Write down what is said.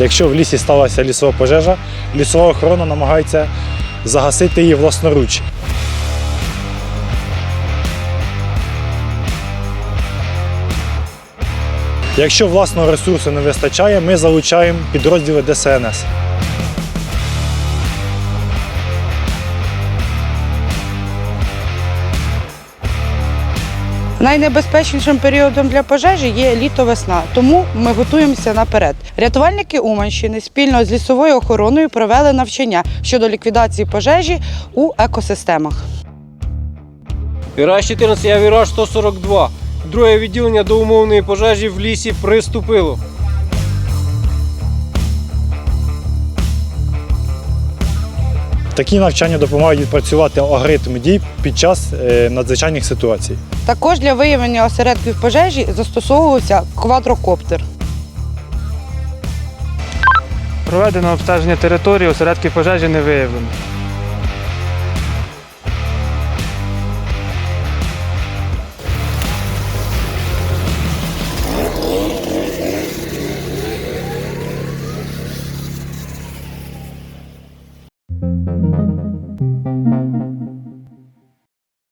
Якщо в лісі сталася лісова пожежа, лісова охорона намагається загасити її власноруч. Якщо власного ресурсу не вистачає, ми залучаємо підрозділи ДСНС. Найнебезпечнішим періодом для пожежі є літо-весна, тому ми готуємося наперед. Рятувальники Уманщини спільно з лісовою охороною провели навчання щодо ліквідації пожежі у екосистемах. Віраж 14, я віраж 142. Друге відділення до умовної пожежі в лісі приступило. Такі навчання допомагають відпрацювати алгоритм дій під час е, надзвичайних ситуацій. Також для виявлення осередків пожежі застосовувався квадрокоптер. Проведено обстеження території, осередків пожежі не виявлено.